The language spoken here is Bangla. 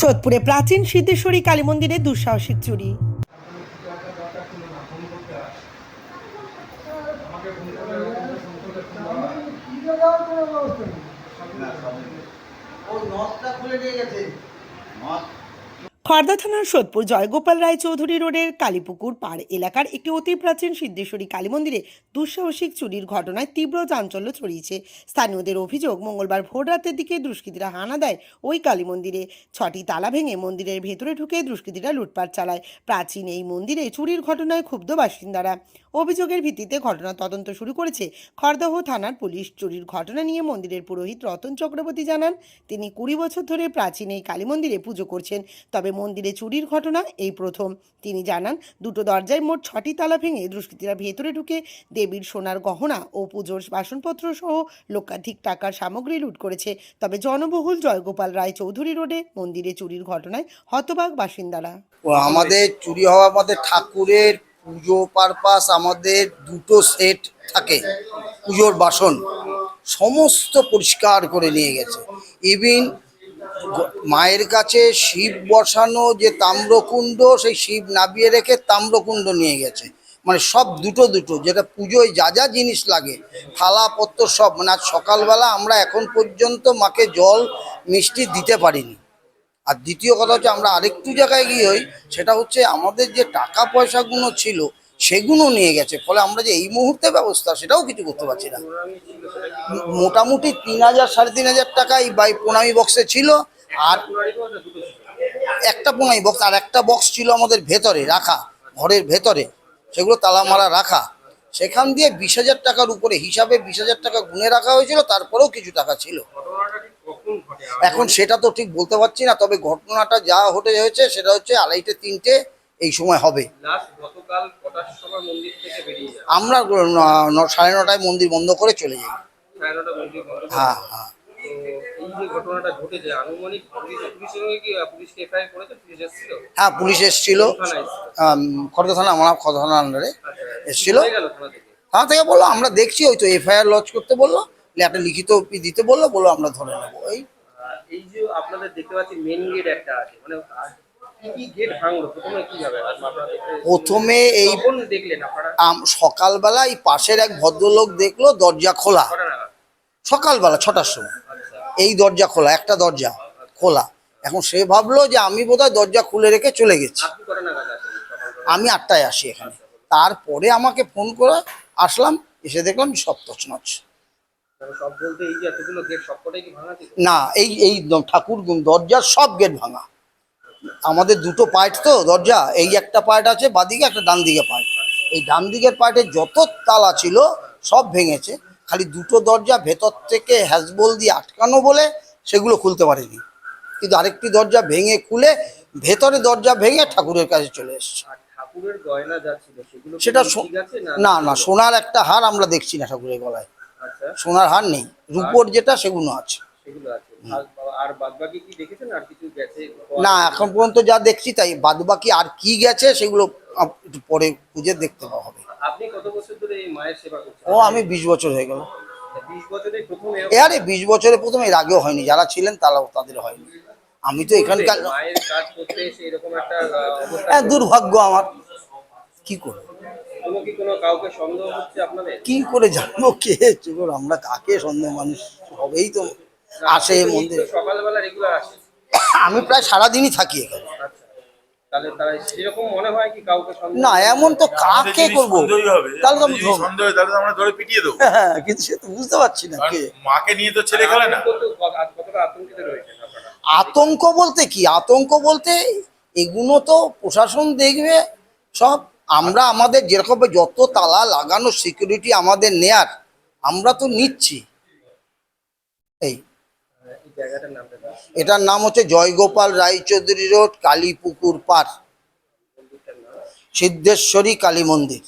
সোদপুরে প্রাচীন সিদ্ধেশ্বরী কালী মন্দিরে দুঃসাহসিক চুরি। খর্দা থানার সোদপুর জয়গোপাল রায় চৌধুরী রোডের কালীপুকুর পাড় এলাকার একটি অতি প্রাচীন সিদ্ধেশ্বরী কালী মন্দিরে দুঃসাহসিক চুরির ঘটনায় তীব্র চাঞ্চল্য ছড়িয়েছে। স্থানীয়দের অভিযোগ, মঙ্গলবার ভোর রাতের দিকে দুষ্কৃতীরা হানা দেয় ওই কালী মন্দিরে। ছটি তালা ভেঙে মন্দিরের ভেতরে ঢুকে দুষ্কৃতীরা লুটপাট চালায়। প্রাচীন এই মন্দিরে চুরির ঘটনায় ক্ষুব্ধ বাসিন্দারা। অভিযোগের ভিত্তিতে ঘটনা তদন্ত শুরু করেছে খড়দহ থানার পুলিশ। চুরির ঘটনা নিয়ে মন্দিরের পুরোহিত রতন চক্রবর্তী জানান, তিনি কুড়ি বছর ধরে প্রাচীন এই কালী মন্দিরে পুজো করছেন, তবে মন্দিরে চুরির ঘটনা এই প্রথম। তিনি জানান, দুটো দরজায় মোট ছটি তালা ভেঙে দুষ্কৃতীরা ভেতরে ঢুকে দেবীর সোনার গহনা ও পুজোর বাসনপত্র সহ লক্ষাধিক টাকার সামগ্রী লুট করেছে। তবে জনবহুল জয়গোপাল রায় চৌধুরী রোডে মন্দিরে চুরির ঘটনায় হতবাক বাসিন্দারা। আমাদের চুরি হওয়া আমাদের ঠাকুরের পুজো পারপাস আমাদের দুটো সেট থাকে। পুজোর বাসন সমস্ত পরিষ্কার করে নিয়ে গেছে। ইভিন মায়ের কাছে শিব বসানো যে তাম্রকুণ্ড, সেই শিব নাবিয়ে রেখে তাম্রকুণ্ড নিয়ে গেছে। মানে সব দুটো দুটো, যেটা পুজোয় যা যা জিনিস লাগে থালাপত্র সব। মানে আজ সকালবেলা আমরা এখন পর্যন্ত মাকে জল, মিষ্টি দিতে পারিনি। আর দ্বিতীয় কথা হচ্ছে আমরা আরেকটু জায়গায় গিয়ে হই, সেটা হচ্ছে আমাদের যে টাকা পয়সাগুলো ছিল, সেগুলো নিয়ে গেছে। ফলে আমরা যে এই মুহূর্তে ব্যবস্থা, সেটাও কিছু করতে পারছি না। মোটামুটি তিন হাজার, সাড়ে তিন হাজার টাকা এই বাই প্রণামী বক্সে ছিল, আর একটা প্রণামী বক্স আর একটা বক্স ছিল আমাদের ভেতরে রাখা, ঘরের ভেতরে। সেগুলো তালা মারা রাখা। সেখান দিয়ে বিশ হাজার টাকার উপরে হিসাবে বিশ হাজার টাকা গুনে রাখা হয়েছিল, তারপরেও কিছু টাকা ছিল। এখন সেটা তো ঠিক বলতে পারছি না তবে ঘটনাটা যা ঘটে হয়েছে সেটা হচ্ছে আড়াইটে তিনটে এই সময় হবে। আমরা সাড়ে নটায় মন্দির বন্ধ করে চলে যাই। হ্যাঁ হ্যাঁ। হ্যাঁ পুলিশ এসছিল? থানায় থানা আমার খড়দা থানা আন্ডারে এসছিল। হয়ে থানা থেকে? বলল আমরা দেখছি ওই তো এফআইআর লঞ্চ করতে বলল একটা লিখিত দিতে বলল বলল আমরা ধরে নেব। এই আর এই যে আপনাদের দেখতে পাচ্ছি মেন গেট একটা আছে মানে প্রথমে এই সকালবেলা এই পাশের এক ভদ্রলোক দেখল দরজা খোলা। সকালবেলা ছটার সময়। আচ্ছা। এই দরজা খোলা একটা দরজা খোলা। এখন সে ভাবলো যে আমি বোধহয় দরজা খুলে রেখে চলে গেছি। আমি আটটায় আসি এখানে। তারপরে আমাকে ফোন করে আসলাম এসে দেখলাম সব তছনছ। না এই এই ঠাকুর দরজার সব গেট ভাঙা। আমাদের দুটো পার্ট তো দরজা এই একটা পার্ট আছে বাদিকে একটা ডান দিকে পার্ট। এই ডান দিকের পার্টে যত তালা ছিল সব ভেঙেছে। খালি দুটো দরজা ভেতর থেকে হ্যাজবল দিয়ে আটকানো বলে সেগুলো খুলতে পারেনি। কিন্তু আরেকটি দরজা ভেঙে খুলে ভেতরে দরজা ভেঙে ঠাকুরের কাছে চলে এসছে। সেটা না না সোনার একটা হার আমরা দেখছি না ঠাকুরের গলায়। সোনার হার নেই। রূপোর যেটা সেগুলো আছে। না এখন পর্যন্ত যা দেখছি তাই। বাদ বাকি আর কি গেছে সেগুলো একটু পরে খুঁজে দেখতে হবে। ও আমি বিশ বছর হয়ে গেল। আরে বিশ বছরে প্রথমে এর আগেও হয়নি। যারা ছিলেন তারাও তাদের হয়নি। আমি তো এখানকার হ্যাঁ দুর্ভাগ্য আমার। কি করে কি কোনো কাউকে সন্দেহ হচ্ছে আপনাদের? কি করে জানব কে? চোর আমরা কাকে সন্দেহ? মানুষ হবেই তো। আসে আপনি মন্দিরে। সকালবেলা রেগুলার আসেন আমি প্রায় সারাদিনই থাকি এখানে। আচ্ছা। মনে হয় না এমন তো কাকে যদি করব? তাহলে তো আমি যদি ধরবো। সন্দেহ তাহলে আমরা ধরে পিটিয়ে দেবো। হ্যাঁ কিন্তু সে তো বুঝতে পারছি না কে। মাকে নিয়ে তো ছেলে খেলে না। আতঙ্ক বলতে কি? আতঙ্ক বলতে এগুলো তো প্রশাসন দেখবে সব আমরা আমাদের যেরকম যত তালা লাগানো সিকিউরিটি আমাদের নেয়ার, আমরা তো নিচ্ছি। এই? এটার নাম হচ্ছে জয়গোপাল রায়চৌধুরী রোড, কালীপুকুর পার। সিদ্ধেশ্বরী কালী মন্দির।